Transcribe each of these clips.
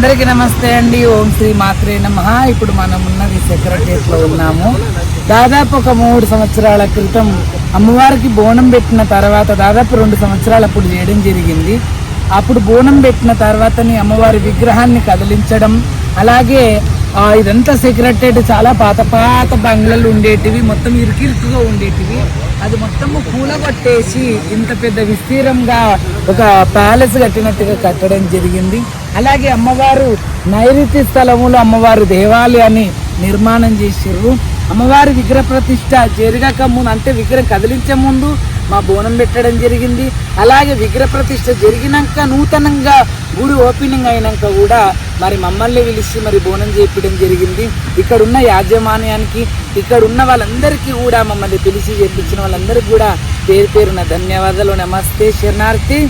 అందరికీ నమస్తే అండి. ఓం శ్రీ మాత్రే నమ. ఇప్పుడు మనం ఉన్నది సెక్రటరియట్లో ఉన్నాము. దాదాపు ఒక మూడు సంవత్సరాల క్రితం అమ్మవారికి బోనం పెట్టిన తర్వాత దాదాపు రెండు సంవత్సరాలు అప్పుడు చేయడం జరిగింది. అప్పుడు బోనం పెట్టిన తర్వాతని అమ్మవారి విగ్రహాన్ని కదిలించడం అలాగే ఇదంతా సెక్రటరియట్ చాలా పాత పాత బంగ్లాలు ఉండేటివి మొత్తం ఇరుకిరుకుగా ఉండేటివి. అది మొత్తము కూలగొట్టేసి ఇంత పెద్ద విస్తీరంగా ఒక ప్యాలెస్ కట్టినట్టుగా కట్టడం జరిగింది. అలాగే అమ్మవారు నైరుతి స్థలములో అమ్మవారు దేవాలయాన్ని నిర్మాణం చేసిర్రు. అమ్మవారి విగ్రహ ప్రతిష్ట జరగక ముందు అంటే విగ్రహం కదిలించే ముందు మా బోనం పెట్టడం జరిగింది. అలాగే విగ్రహ ప్రతిష్ట జరిగినాక నూతనంగా గుడి ఓపెనింగ్ అయినాక కూడా మరి మమ్మల్ని పిలిచి మరి బోనం చేయించడం జరిగింది. ఇక్కడ ఉన్న యాజమాన్యానికి ఇక్కడ ఉన్న వాళ్ళందరికీ కూడా మమ్మల్ని పిలిచి చేపించిన వాళ్ళందరికీ కూడా పేరు పేరున ధన్యవాదాలు. నమస్తే శరణార్థి.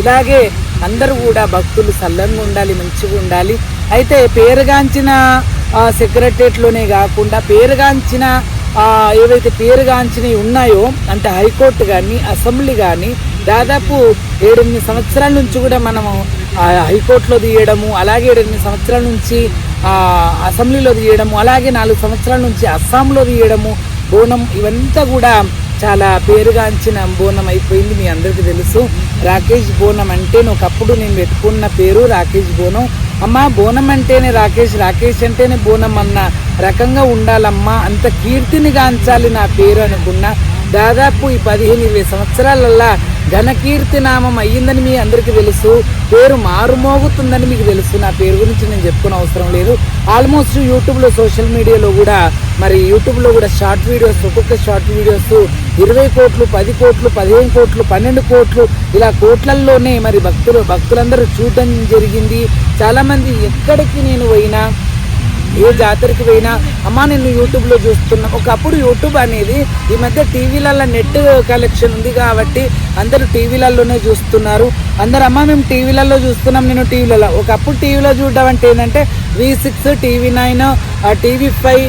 ఇలాగే అందరూ కూడా భక్తులు సల్లంగా ఉండాలి మంచిగా ఉండాలి. అయితే పేరుగాంచిన సెక్రటరేట్లోనే కాకుండా పేరుగాంచిన ఏవైతే పేరుగాంచినవి ఉన్నాయో అంటే హైకోర్టు కానీ అసెంబ్లీ కానీ దాదాపు ఏడెనిమిది సంవత్సరాల నుంచి కూడా మనము హైకోర్టులో తీయడము అలాగే ఏడెనిమిది సంవత్సరాల నుంచి అసెంబ్లీలో తీయడము అలాగే నాలుగు సంవత్సరాల నుంచి అస్సాంలో తీయడము బోనం ఇవంతా కూడా చాలా పేరుగాంచిన బోనం అయిపోయింది మీ అందరికీ తెలుసు. రాకేష్ బోనం అంటే ఒకప్పుడు నేను పెట్టుకున్న పేరు రాకేష్ బోనం. అమ్మా బోనం అంటేనే రాకేష్ రాకేష్ అంటేనే బోనం అన్న రకంగా ఉండాలమ్మా. అంత కీర్తిని గాంచాలి నా పేరు అనుకున్న. దాదాపు ఈ పదిహేను ఇరవై సంవత్సరాలల్లా ఘనకీర్తి నామం అయ్యిందని మీ అందరికీ తెలుసు. పేరు మారుమోగుతుందని మీకు తెలుసు. నా పేరు గురించి నేను చెప్పుకునే అవసరం లేదు. ఆల్మోస్ట్ యూట్యూబ్లో సోషల్ మీడియాలో కూడా మరి యూట్యూబ్లో కూడా షార్ట్ వీడియోస్ ఒక్కొక్క షార్ట్ వీడియోస్ ఇరవై కోట్లు పది కోట్లు పదిహేను కోట్లు పన్నెండు కోట్లు ఇలా కోట్లల్లోనే మరి భక్తులు భక్తులందరూ చూడటం జరిగింది. చాలామంది ఎక్కడికి నేను పోయినా ఏ జాతరకి పోయినా అమ్మ నేను యూట్యూబ్లో చూస్తున్నా. ఒకప్పుడు యూట్యూబ్ అనేది ఈ మధ్య టీవీలలో నెట్ కలెక్షన్ ఉంది కాబట్టి అందరూ టీవీలలోనే చూస్తున్నారు. అందరు అమ్మ మేము టీవీలలో చూస్తున్నాం నేను టీవీలలో ఒకప్పుడు టీవీలో చూడడం అంటే ఏంటంటే V six TV nine TV five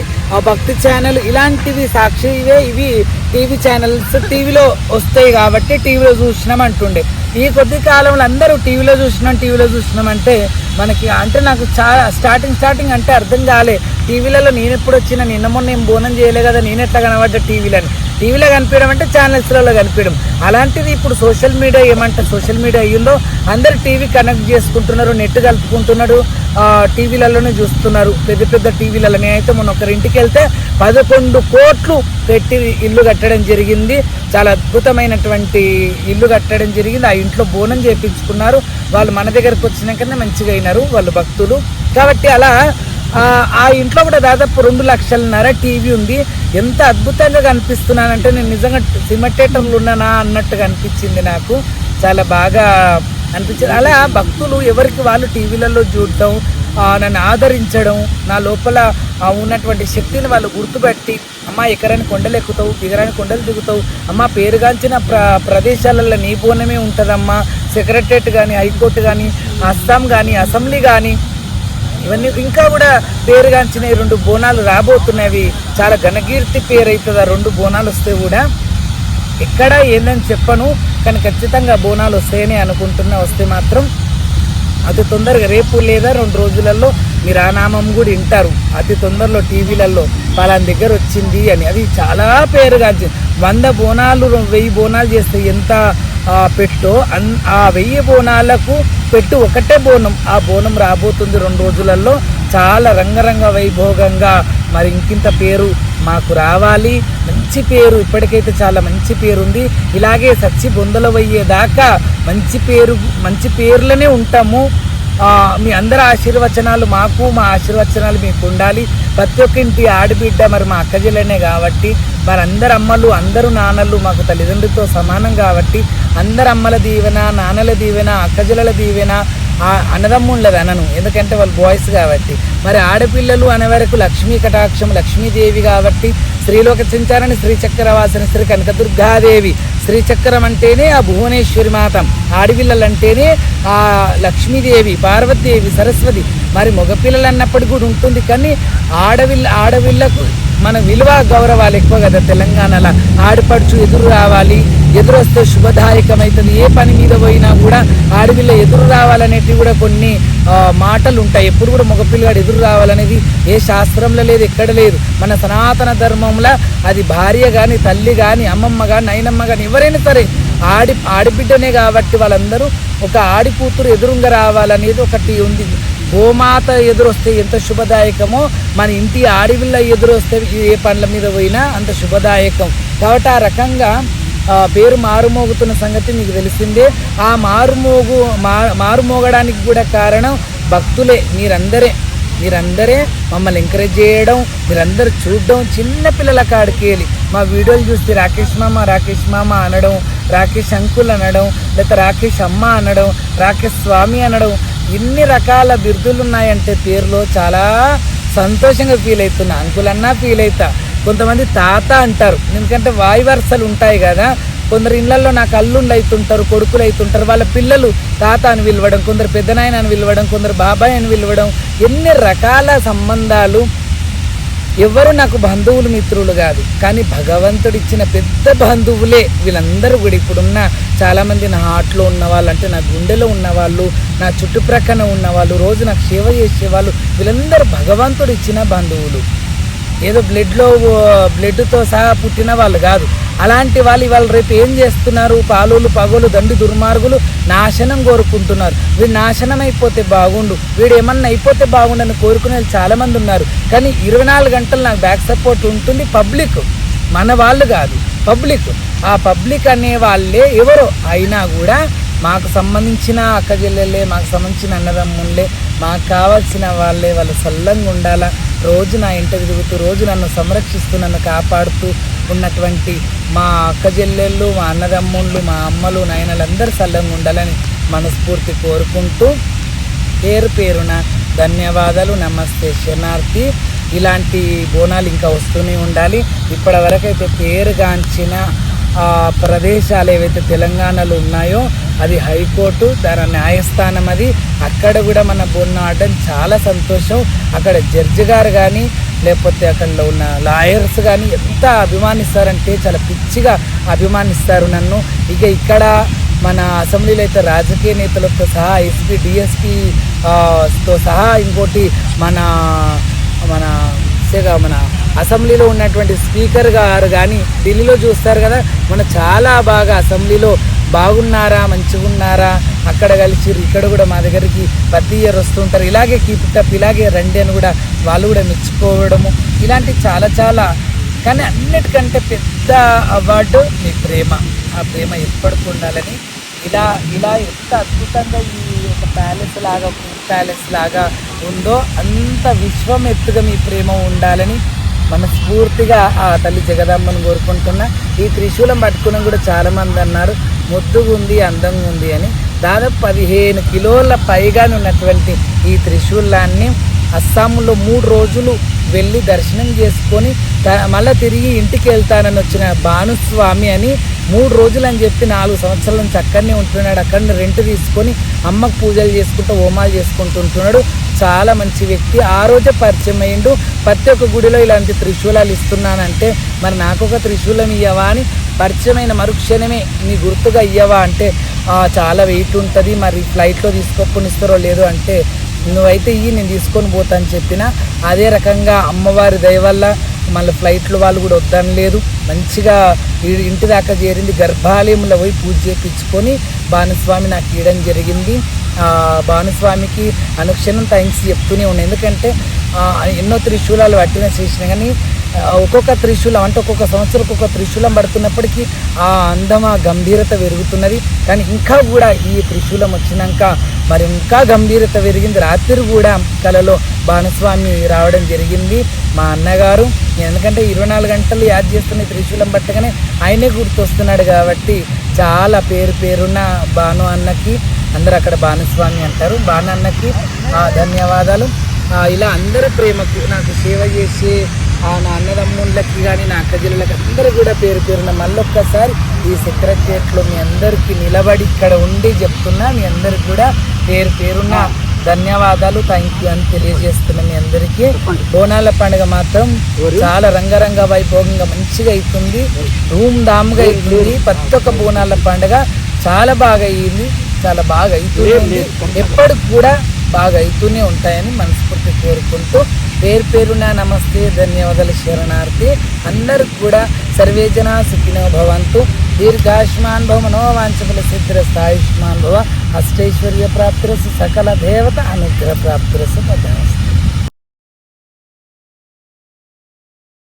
Bhakti channel ఇలాంటివి సాక్షి ఇవే. ఇవి టీవీ ఛానల్స్ టీవీలో వస్తాయి కాబట్టి టీవీలో చూసినాం అంటుండే. ఈ కొద్ది కాలంలో అందరూ టీవీలో చూసినాం టీవీలో చూసినాం అంటే మనకి అంటే నాకు చాలా స్టార్టింగ్ స్టార్టింగ్ అంటే అర్థం కాలే. టీవీలలో నేను ఎప్పుడు వచ్చినా నిన్న మొన్న ఏం బోనం చేయలే కదా నేను ఎట్లా కనబడ్డా టీవీలని? టీవీలో కనిపించడం అంటే ఛానల్స్లలో కనిపించడం. అలాంటిది ఇప్పుడు సోషల్ మీడియా ఏమంటే సోషల్ మీడియా అయ్యిందో అందరు టీవీ కనెక్ట్ చేసుకుంటున్నారు నెట్ కలుపుకుంటున్నారు టీవీలలోనే చూస్తున్నారు. పెద్ద పెద్ద టీవీలలో నేనైతే మొన్న ఒకరింటికి వెళ్తే పదకొండు కోట్లు పెట్టి ఇల్లు కట్టడం జరిగింది. చాలా అద్భుతమైనటువంటి ఇల్లు కట్టడం జరిగింది. ఆ ఇంట్లో బోనం చేపించుకున్నారు. వాళ్ళు మన దగ్గరకు వచ్చినాకనే మంచిగా అయినారు వాళ్ళు భక్తులు. కాబట్టి అలా ఆ, ఇంట్లో కూడా దాదాపు రెండు లక్షలన్నర టీవీ ఉంది. ఎంత అద్భుతంగా కనిపిస్తున్నానంటే నేను నిజంగా సినిమా థియేటర్లు ఉన్నానా అన్నట్టుగా అనిపించింది నాకు. చాలా బాగా అనిపించింది. అలా భక్తులు ఎవరికి వాళ్ళు టీవీలలో చూడటం నన్ను ఆదరించడం నా లోపల ఉన్నటువంటి శక్తిని వాళ్ళు గుర్తుపెట్టి అమ్మ ఎకరాని కొండలు ఎక్కుతావు దిగరాని కొండలు దిగుతావు అమ్మ పేరుగాంచిన ప్ర ప్రదేశాలలో నీ బోనమే ఉంటుందమ్మా. సెక్రటరేట్ కానీ హైకోర్టు కానీ అస్సాం కానీ అసెంబ్లీ కానీ ఇవన్నీ ఇంకా కూడా పేరుగాంచిన రెండు బోనాలు రాబోతున్నవి. చాలా ఘనకీర్తి పేరు అవుతుంది ఆ రెండు బోనాలు వస్తే కూడా. ఎక్కడ ఏందని చెప్పను కానీ ఖచ్చితంగా బోనాలు వస్తాయని అనుకుంటున్నా వస్తే మాత్రం అతి తొందరగా రేపు లేదా రెండు రోజులలో మీరు ఆ నామం కూడా వింటారు. అతి తొందరలో టీవీలలో పలానా దగ్గర వచ్చింది అని. అది చాలా పేరుగాంచింది వంద బోనాలు వెయ్యి బోనాలు చేస్తే ఎంత పెట్టో. అన్ ఆ వెయ్యి బోనాలకు పెట్టు ఒకటే బోనం. ఆ బోనం రాబోతుంది రెండు రోజులలో చాలా రంగరంగ వైభోగంగా. మరి ఇంకింత పేరు మాకు రావాలి. మంచి పేరు. ఇప్పటికైతే చాలా మంచి పేరు ఉంది ఇలాగే సచ్చి బొందలవయ్యేదాకా మంచి పేరు మంచి పేర్లనే ఉంటాము. మీ అందరి ఆశీర్వచనాలు మాకు మా ఆశీర్వచనాలు మీకు ఉండాలి. ప్రతి ఒక్క ఇంటి ఆడబిడ్డ మరి మా అక్కజలనే కాబట్టి మరి అమ్మలు అందరూ నాన్నలు మాకు తల్లిదండ్రులతో సమానం కాబట్టి అందరు అమ్మల దీవెన నాన్నల దీవెన అక్కజలల దీవెన ఆ అన్నదమ్ముళ్ళది అనను ఎందుకంటే వాళ్ళు బాయ్స్ కాబట్టి. మరి ఆడపిల్లలు అనే వరకు లక్ష్మీ కటాక్షం లక్ష్మీదేవి కాబట్టి స్త్రీలోక సంచారని శ్రీచక్రవాసన శ్రీ కనకదుర్గాదేవి. శ్రీచక్రం అంటేనే ఆ భువనేశ్వరి మాతం. ఆడపిల్లలు అంటేనే ఆ లక్ష్మీదేవి పార్వతీదేవి సరస్వతి. మరి మగపిల్లలు అన్నప్పటికీ కూడా ఉంటుంది కానీ ఆడవిల్ల ఆడవిల్లకు మన విలువ గౌరవాలు ఎక్కువ కదా తెలంగాణలో. ఆడపడుచు ఎదురు రావాలి ఎదురొస్తే శుభదాయకమవుతుంది ఏ పని మీద పోయినా కూడా ఆడపిల్ల ఎదురు రావాలనేటివి కూడా కొన్ని మాటలు ఉంటాయి ఎప్పుడు కూడా మగపిల్లగాడు ఎదురు రావాలనేది ఏ శాస్త్రంలో లేదు ఎక్కడ లేదు. మన సనాతన ధర్మంలో అది భార్య కానీ తల్లి కానీ అమ్మమ్మ కానీ నైనమ్మ కానీ ఎవరైనా సరే ఆడి ఆడిబిడ్డనే కాబట్టి వాళ్ళందరూ ఒక ఆడి కూతురు ఎదురుంగా రావాలనేది ఒకటి ఉంది. గోమాత ఎదురొస్తే ఎంత శుభదాయకమో మన ఇంటి ఆడవిల్ల ఎదురొస్తే ఏ పండ్ల మీద పోయినా అంత శుభదాయకం. కాబట్టి ఆ రకంగా పేరు మారుమోగుతున్న సంగతి మీకు తెలిసిందే. ఆ మారుమోగు మా మారుమోగడానికి కూడా కారణం భక్తులే మీరందరే. మీరందరే మమ్మల్ని ఎంకరేజ్ చేయడం మీరందరూ చూడడం చిన్న పిల్లల కాడికి వెళ్ళి మా వీడియోలు చూస్తే రాకేష్ మామ రాకేష్ మామ అనడం రాకేష్ అంకుల్ అనడం లేకపోతే రాకేష్ అమ్మ అనడం రాకేష్ స్వామి అనడం ఇన్ని రకాల బిరుదులు ఉన్నాయంటే పేరులో చాలా సంతోషంగా ఫీల్ అవుతున్నా. అంకులన్నా ఫీల్ అవుతా. కొంతమంది తాత అంటారు. ఎందుకంటే వాయి వరుసలు ఉంటాయి కదా. కొందరు ఇళ్ళలో నాకు అల్లుళ్ళు అవుతుంటారు కొడుకులు అవుతుంటారు వాళ్ళ పిల్లలు తాత అని పిలవడం కొందరు పెద్దనాయన అని పిలవడం కొందరు బాబాయ్ అని పిలవడం ఎన్ని రకాల సంబంధాలు ఎవరు నాకు బంధువులు మిత్రులు కాదు. కానీ భగవంతుడు ఇచ్చిన పెద్ద బంధువులే వీళ్ళందరూ కూడా ఇప్పుడున్న చాలామంది నా హార్ట్లో ఉన్న వాళ్ళు అంటే నా గుండెలో ఉన్న వాళ్ళు నా చుట్టుప్రక్కన ఉన్న వాళ్ళు రోజు నాకు సేవ చేసే వాళ్ళు వీళ్ళందరూ భగవంతుడు ఇచ్చిన బంధువులు. ఏదో బ్లడ్లో బ్లడ్తో సహా పుట్టిన వాళ్ళు కాదు. అలాంటి వాళ్ళు ఇవాళ రేపు ఏం చేస్తున్నారు? పాలులు పగులు దండి దుర్మార్గులు నాశనం కోరుకుంటున్నారు. వీడు నాశనం అయిపోతే బాగుండు. వీడు ఏమన్నా అయిపోతే బాగుండని కోరుకునే వాళ్ళు చాలామంది ఉన్నారు. కానీ ఇరవై నాలుగు గంటలు నాకు బ్యాక్ సపోర్ట్ ఉంటుంది. పబ్లిక్ మన వాళ్ళు కాదు. పబ్లిక్ ఆ పబ్లిక్ అనే వాళ్ళే ఎవరో అయినా కూడా మాకు సంబంధించిన అక్క చెల్లెళ్ళే మాకు సంబంధించిన అన్నదమ్ముళ్ళే మాకు కావాల్సిన వాళ్ళే వాళ్ళు సల్లంగా ఉండాలా? రోజు నా ఇంట తిరుగుతూ రోజు నన్ను సంరక్షిస్తూ నన్ను కాపాడుతూ ఉన్నటువంటి మా అక్క చెల్లెళ్ళు మా అన్నదమ్ముళ్ళు మా అమ్మలు నాయనలందరూ సల్లంగా ఉండాలని మనస్ఫూర్తి కోరుకుంటూ పేరు పేరున ధన్యవాదాలు నమస్తే శరణార్థి. ఇలాంటి బోనాలు ఇంకా వస్తూనే ఉండాలి. ఇప్పటివరకైతే పేరుగాంచిన ప్రదేశాలు ఏవైతే తెలంగాణలో ఉన్నాయో అది హైకోర్టు దాని న్యాయస్థానం అది. అక్కడ కూడా మన బోనం ఆడడం చాలా సంతోషం. అక్కడ జడ్జి గారు కానీ లేకపోతే అక్కడ ఉన్న లాయర్స్ కానీ ఎంత అభిమానిస్తారంటే చాలా పిచ్చిగా అభిమానిస్తారు నన్ను. ఇక ఇక్కడ మన అసెంబ్లీలో అయితే రాజకీయ నేతలతో సహా ఎస్పీ డిఎస్పీతో సహా ఇంకోటి మన మన మన అసెంబ్లీలో ఉన్నటువంటి స్పీకర్ గారు కానీ ఢిల్లీలో చూస్తారు కదా మన చాలా బాగా అసెంబ్లీలో బాగున్నారా మంచిగున్నారా అక్కడ కలిసిరు ఇక్కడ కూడా మా దగ్గరికి ప్రతి ఇయర్ వస్తుంటారు ఇలాగే కీప్ ఇట్ ఇలాగే రండి అని కూడా వాళ్ళు కూడా మెచ్చుకోవడము ఇలాంటి చాలా చాలా కానీ అన్నిటికంటే పెద్ద అవార్డు మీ ప్రేమ. ఆ ప్రేమ ఎప్పటికీ ఉండాలని ఇలా ఇలా ఎంత అద్భుతంగా ఈ ఒక ప్యాలెస్ లాగా ఫుడ్ ప్యాలెస్ లాగా ఉందో అంత విశ్వం ఎత్తుగా మీ ప్రేమ ఉండాలని మనస్ఫూర్తిగా ఆ తల్లి జగదమ్మను కోరుకుంటున్నా. ఈ త్రిశూలం పట్టుకుని కూడా చాలామంది అన్నారు ముద్దుగా ఉంది అందంగా ఉంది అని. దాదాపు పదిహేను కిలోల పైగానే ఉన్నటువంటి ఈ త్రిశూలాన్ని అస్సాంలో మూడు రోజులు వెళ్ళి దర్శనం చేసుకొని మళ్ళీ తిరిగి ఇంటికి వెళ్తానని వచ్చిన భానుస్వామి అని మూడు రోజులు అని చెప్పి నాలుగు సంవత్సరాల నుంచి అక్కడనే ఉంటున్నాడు. అక్కడిని రెంట్ తీసుకొని అమ్మకు పూజలు చేసుకుంటూ హోమాలు చేసుకుంటూ ఉంటున్నాడు. చాలా మంచి వ్యక్తి. ఆ రోజే పరిచయం అయ్యిండు. ప్రతి ఒక్క గుడిలో ఇలాంటి త్రిశూలాలు ఇస్తున్నానంటే మరి నాకు ఒక త్రిశూలం ఇయ్యవా అని పరిచయమైన మరుక్షణమే నీ గుర్తుగా ఇయ్యవా అంటే చాలా వెయిట్ ఉంటుంది. మరి ఫ్లైట్లో తీసుకోకుండా ఇస్తారో లేదో అంటే నువ్వైతే ఇవి నేను తీసుకొని పోతా అని చెప్పిన అదే రకంగా అమ్మవారి దయ వల్ల మళ్ళీ ఫ్లైట్లు వాళ్ళు కూడా వద్దని లేదు మంచిగా ఇంటి దాకా చేరింది. గర్భాలయంలో పోయి పూజ చేయించుకొని భానుస్వామి నాకు ఇవ్వడం జరిగింది. భానుస్వామికి అనుక్షణం థ్యాంక్స్ చెప్తూనే ఉన్నాయి ఎందుకంటే ఎన్నో త్రిశూలాలు పట్టిన చేసిన కానీ ఒక్కొక్క త్రిశూలం అంటే ఒక్కొక్క సంవత్సరం ఒక్కొక్క త్రిశూలం పడుతున్నప్పటికీ ఆ అందం ఆ గంభీరత పెరుగుతున్నది. కానీ ఇంకా కూడా ఈ త్రిశూలం వచ్చినాక మరి ఇంకా గంభీరత పెరిగింది. రాత్రి కూడా కలలో భానుస్వామి రావడం జరిగింది మా అన్నగారు. ఎందుకంటే ఇరవై నాలుగు గంటలు యాద్ చేస్తున్న త్రిశూలం పట్టగానే ఆయనే గుర్తొస్తున్నాడు కాబట్టి చాలా పేరు పేరున్న భాను అన్నకి అందరూ అక్కడ భానుస్వామి అంటారు. భాను అన్నకి ధన్యవాదాలు. ఇలా అందరి ప్రేమకు నాకు సేవ చేసే నా అన్నదమ్ముళ్ళకి కానీ నా అక్కజిల్లకి అందరూ కూడా పేరు పేరున మళ్ళొక్కసారి ఈ సెక్రటరియట్లో మీ అందరికీ నిలబడి ఇక్కడ ఉండి చెప్తున్నా మీ అందరికి కూడా పేరు పేరున్న ధన్యవాదాలు థ్యాంక్ యూ అని తెలియజేస్తున్నాం మీ అందరికీ. బోనాల పండుగ మాత్రం చాలా రంగరంగ వైభోగంగా మంచిగా అవుతుంది ధూమ్ ధామ్గా అవుతుంది ప్రతి ఒక్క బోనాల పండుగ చాలా బాగా అయ్యింది చాలా బాగా అవుతూనే ఉంది. ఎప్పటికి కూడా బాగా అవుతూనే ఉంటాయని మనస్ఫూర్తి కోరుకుంటూ పేరు పేరున నమస్తే ధన్యవాదాలు శరణార్థి. అందరికి కూడా సర్వేజన సుఖినో భవంతు. దీర్ఘాయుష్మాన్ భవ మనోవాంఛకుల సిద్ధిరస్త ఆయుష్మాన్ భవ. అష్టైశ్వర్య ప్రాప్తిరసు సకల దేవత అనుగ్రహ ప్రాప్తిరసు పదాస్తు